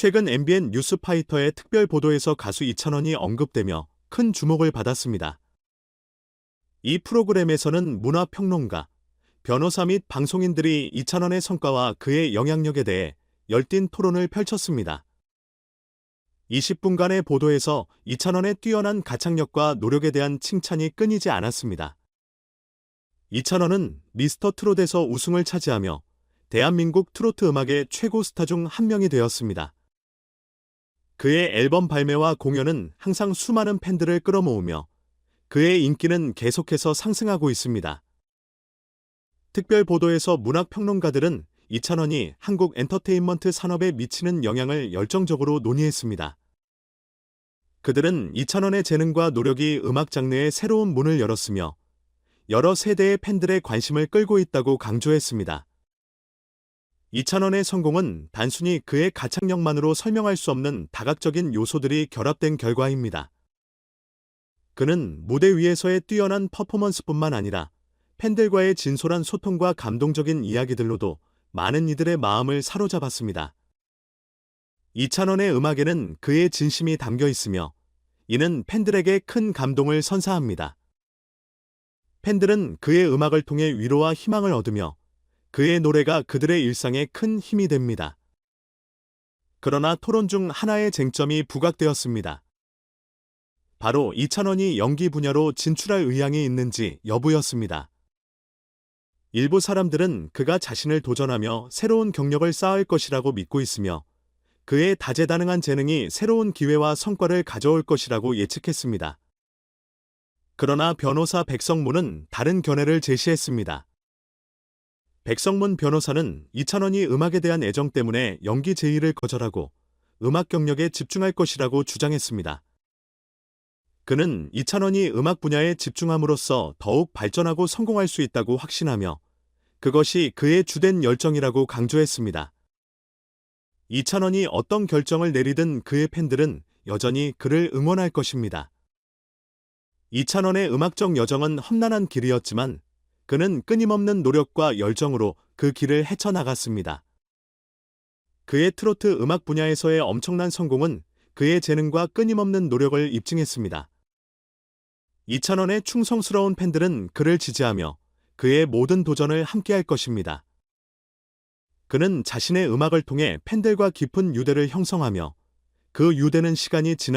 최근 MBN 뉴스파이터의 특별 보도에서 가수 이찬원이 언급되며 큰 주목을 받았습니다. 이 프로그램에서는 문화평론가, 변호사 및 방송인들이 이찬원의 성과와 그의 영향력에 대해 열띤 토론을 펼쳤습니다. 20분간의 보도에서 이찬원의 뛰어난 가창력과 노력에 대한 칭찬이 끊이지 않았습니다. 이찬원은 미스터 트롯에서 우승을 차지하며 대한민국 트로트 음악의 최고 스타 중 한 명이 되었습니다. 그의 앨범 발매와 공연은 항상 수많은 팬들을 끌어모으며 그의 인기는 계속해서 상승하고 있습니다. 특별 보도에서 문학평론가들은 이찬원이 한국 엔터테인먼트 산업에 미치는 영향을 열정적으로 논의했습니다. 그들은 이찬원의 재능과 노력이 음악 장르의 새로운 문을 열었으며 여러 세대의 팬들의 관심을 끌고 있다고 강조했습니다. 이찬원의 성공은 단순히 그의 가창력만으로 설명할 수 없는 다각적인 요소들이 결합된 결과입니다. 그는 무대 위에서의 뛰어난 퍼포먼스뿐만 아니라 팬들과의 진솔한 소통과 감동적인 이야기들로도 많은 이들의 마음을 사로잡았습니다. 이찬원의 음악에는 그의 진심이 담겨 있으며 이는 팬들에게 큰 감동을 선사합니다. 팬들은 그의 음악을 통해 위로와 희망을 얻으며 그의 노래가 그들의 일상에 큰 힘이 됩니다. 그러나 토론 중 하나의 쟁점이 부각되었습니다. 바로 이찬원이 연기 분야로 진출할 의향이 있는지 여부였습니다. 일부 사람들은 그가 자신을 도전하며 새로운 경력을 쌓을 것이라고 믿고 있으며 그의 다재다능한 재능이 새로운 기회와 성과를 가져올 것이라고 예측했습니다. 그러나 변호사 백성문은 다른 견해를 제시했습니다. 백성문 변호사는 이찬원이 음악에 대한 애정 때문에 연기 제의를 거절하고 음악 경력에 집중할 것이라고 주장했습니다. 그는 이찬원이 음악 분야에 집중함으로써 더욱 발전하고 성공할 수 있다고 확신하며 그것이 그의 주된 열정이라고 강조했습니다. 이찬원이 어떤 결정을 내리든 그의 팬들은 여전히 그를 응원할 것입니다. 이찬원의 음악적 여정은 험난한 길이었지만 그는 끊임없는 노력과 열정으로 그 길을 헤쳐나갔습니다. 그의 트로트 음악 분야에서의 엄청난 성공은 그의 재능과 끊임없는 노력을 입증했습니다. 이찬원의 충성스러운 팬들은 그를 지지하며 그의 모든 도전을 함께할 것입니다. 그는 자신의 음악을 통해 팬들과 깊은 유대를 형성하며 그 유대는 시간이 지날